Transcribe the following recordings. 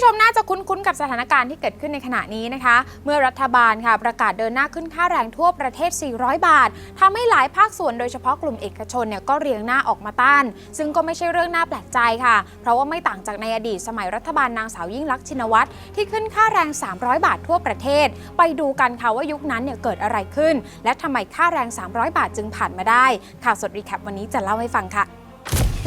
ผู้ชมน่าจะคุ้นๆกับสถานการณ์ที่เกิดขึ้นในขณะนี้นะคะ เมื่อรัฐบาลค่ะประกาศเดินหน้าขึ้นค่าแรงทั่วประเทศ 400 บาททำให้หลายภาคส่วนโดยเฉพาะกลุ่มเอกชนเนี่ยก็เรียงหน้าออกมาต้าน ซึ่งก็ไม่ใช่เรื่องน่าแปลกใจค่ะ เพราะว่าไม่ต่างจากในอดีตสมัยรัฐบาลนางสาวยิ่งลักษณ์ชินวัตรที่ขึ้นค่าแรง 300 บาททั่วประเทศ ไปดูกันค่ะว่ายุคนั้นเนี่ยเกิดอะไรขึ้น และทำไมค่าแรง 300 บาทจึงผ่านมาได้ข่าวสดรีแคปวันนี้จะเล่าให้ฟังค่ะ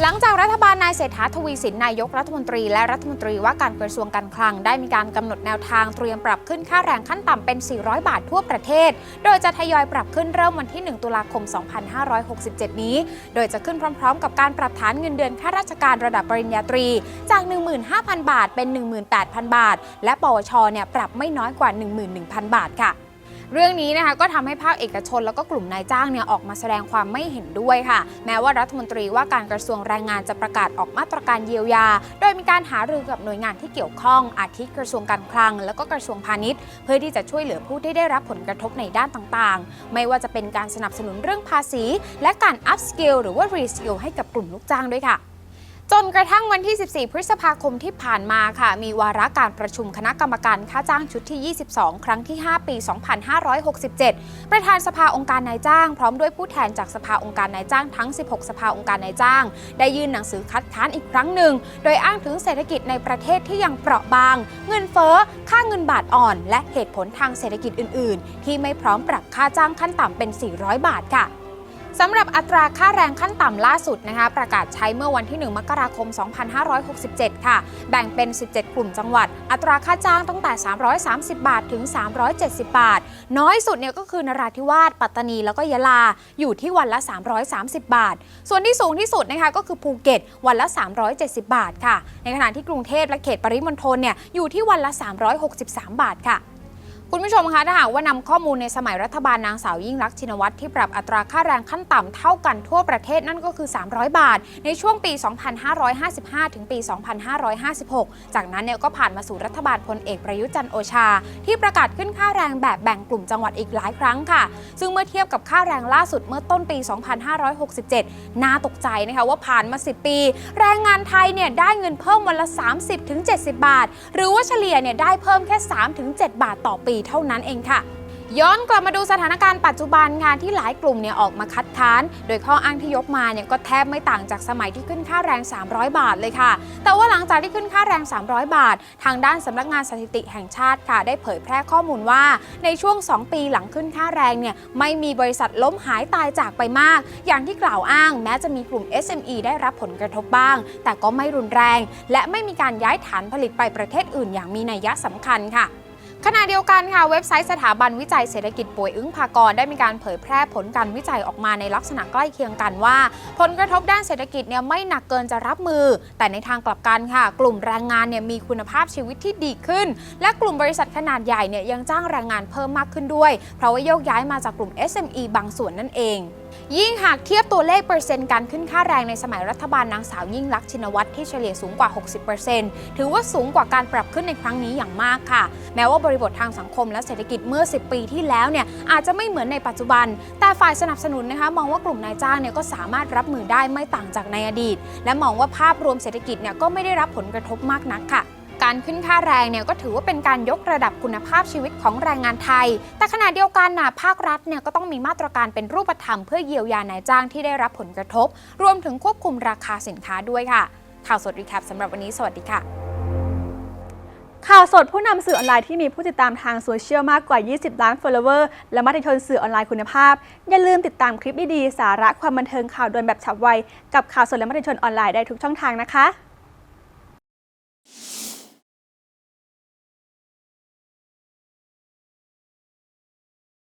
หลังจากรัฐบาลนายเศรษฐาทวีสินนายกรัฐมนตรีและรัฐมนตรีว่าการกระทรวงการคลังได้มีการกำหนดแนวทางเตรียมปรับขึ้นค่าแรงขั้นต่ำเป็น 400 บาททั่วประเทศ โดยจะทยอยปรับขึ้นเริ่มวันที่ 1 ตุลาคม 2567 นี้ โดยจะขึ้นพร้อม ๆ กับการปรับฐานเงินเดือนข้าราชการระดับปริญญาตรี จาก 15,000 บาทเป็น 18,000 บาท และปวชเนี่ยปรับไม่น้อยกว่า 11,000 บาทค่ะ เรื่องนี้นะคะก็ทำให้ภาคเอกชนแล้วก็กลุ่มนายจ้างเนี่ยออกมาแสดงความไม่เห็นด้วยค่ะ แม้ว่ารัฐมนตรีว่าการกระทรวงแรงงานจะประกาศออกมาตรการเยียวยา โดยมีการหารือกับหน่วยงานที่เกี่ยวข้องอาทิกระทรวงการคลัง แล้วก็กระทรวงพาณิชย์ เพื่อที่จะช่วยเหลือผู้ที่ได้รับผลกระทบในด้านต่างๆ ไม่ว่าจะเป็นการสนับสนุนเรื่องภาษี และการอัพสกิลหรือว่ารีสกิลให้กับกลุ่มลูกจ้างด้วยค่ะ จนกระทั่งวันที่ 14 พฤษภาคมที่ผ่านมาค่ะ มีวาระการประชุมคณะกรรมการค่าจ้างชุดที่ 22 ครั้งที่ 5 ปี 2567 ประธานสภาองค์การนายจ้าง พร้อมด้วยผู้แทนจากสภาองค์การนายจ้างทั้ง 16 สภาองค์การนายจ้าง ได้ยื่นหนังสือคัดค้านอีกครั้งหนึ่ง โดยอ้างถึงเศรษฐกิจในประเทศที่ยังเปราะบาง เงินเฟ้อ ค่าเงินบาทอ่อน และเหตุผลทางเศรษฐกิจอื่น ๆ ที่ไม่พร้อมปรับค่าจ้างขั้นต่ำเป็น 400 บาทค่ะ สำหรับอัตราค่าแรงขั้นต่ำล่าสุดนะคะ ประกาศใช้เมื่อวันที่ 1 มกราคม 2567 ค่ะ แบ่งเป็น 17 กลุ่มจังหวัด อัตราค่าจ้างตั้งแต่ 330 บาทถึง 370 บาท น้อยสุดเนี่ยก็คือนราธิวาสปัตตานีแล้วก็ยะลาอยู่ที่วันละ 330 บาท ส่วนที่สูงที่สุดนะคะก็คือภูเก็ตวันละ 370 บาทค่ะ ในขณะที่กรุงเทพและเขตปริมณฑลเนี่ยอยู่ที่วันละ 363 บาทค่ะ คุณผู้ชมคะถ้าหากว่านำข้อมูลในสมัยรัฐบาลนางสาวยิ่งลักชินวัตรที่ปรับอัตราค่าแรงขั้นต่ำเท่ากันทั่วประเทศนั่นก็คือ 300 บาท ในช่วงปี 2555 ถึงปี 2556 จากนั้นเนี่ยก็ผ่านมาสู่รัฐบาลพลเอกประยุทธ์จันโอชา ที่ประกาศขึ้นค่าแรงแบบแบ่งกลุ่มจังหวัดอีกหลายครั้งค่ะ ซึ่งเมื่อเทียบกับค่าแรงล่าสุดเมื่อต้นปี 2567 น่าตกใจนะคะว่าผ่านมา 10 ปี แรงงานไทยเนี่ยได้เงินเพิ่มวันละ 30-70 บาท หรือว่าเฉลี่ยเนี่ยได้เพิ่มแค่ 3-7 บาทต่อปีเท่านั้นเองค่ะย้อนกลับมาดูสถานการณ์ปัจจุบันค่ะที่หลายกลุ่มเนี่ยออกมาคัดค้าน โดยข้ออ้างที่ยกมาเนี่ยก็แทบไม่ต่างจากสมัยที่ขึ้นค่าแรง 300 บาทเลยค่ะ แต่ว่าหลังจากที่ขึ้นค่าแรง 300 บาท ทางด้านสำนักงานสถิติแห่งชาติค่ะ ได้เผยแพร่ข้อมูลว่า ในช่วง 2 ปีหลังขึ้นค่าแรงเนี่ยไม่มีบริษัทล้มหายตายจากไปมาก อย่างที่กล่าวอ้าง แม้จะมีกลุ่ม SME ได้รับผลกระทบบ้าง แต่ก็ไม่รุนแรง และไม่มีการย้ายฐานผลิตไปประเทศอื่นอย่างมีนัยยะสำคัญค่ะ ขณะเดียวกันค่ะเว็บไซต์สถาบันวิจัยเศรษฐกิจป่วยอึ้งพากรได้มีการเผยแพร่ผลการวิจัยออกมาในลักษณะใกล้เคียงกันว่า ผลกระทบด้านเศรษฐกิจเนี่ยไม่หนักเกินจะรับมือ แต่ในทางกลับกันค่ะ กลุ่มแรงงานเนี่ยมีคุณภาพชีวิตที่ดีขึ้น และกลุ่มบริษัทขนาดใหญ่เนี่ยยังจ้างแรงงานเพิ่มมากขึ้นด้วย เพราะว่าโยกย้ายมาจากกลุ่ม SME บางส่วนนั่นเอง ยิ่งหากเทียบตัวเลขเปอร์เซ็นต์การขึ้นค่าแรงในสมัยรัฐบาลนางสาวยิ่งลักษณ์ชินวัตรที่เฉลี่ยสูงกว่า 60%ถือว่าสูงกว่าการปรับขึ้นในครั้งนี้อย่างมากค่ะ แม้ว่าบริบททางสังคมและเศรษฐกิจเมื่อ 10 ปีที่แล้วเนี่ยอาจจะไม่เหมือนในปัจจุบัน แต่ฝ่ายสนับสนุนนะคะมองว่ากลุ่มนายจ้างเนี่ยก็สามารถรับมือได้ไม่ต่างจากในอดีต และมองว่าภาพรวมเศรษฐกิจเนี่ยก็ไม่ได้รับผลกระทบมากนักค่ะ การขึ้นค่าแรงเนี่ยก็ถือว่าเป็นการยกระดับคุณภาพชีวิตของแรงงานไทย แต่ขณะเดียวกันนะภาครัฐเนี่ยก็ต้องมีมาตรการเป็นรูปธรรมเพื่อเยียวยานายจ้างที่ได้รับผลกระทบ รวมถึงควบคุมราคาสินค้าด้วยค่ะ ข่าวสดรีแคปสำหรับวันนี้ สวัสดีค่ะ ข่าวสดผู้นำสื่อออนไลน์ที่มีผู้ติดตามทางโซเชียลมากกว่า 20 ล้าน follower และมติชนสื่อออนไลน์คุณภาพ อย่าลืมติดตามคลิปดีๆสาระความบันเทิงข่าวด่วนแบบฉับไว กับข่าวสดและมติชนออนไลน์ได้ทุกช่องทางนะคะ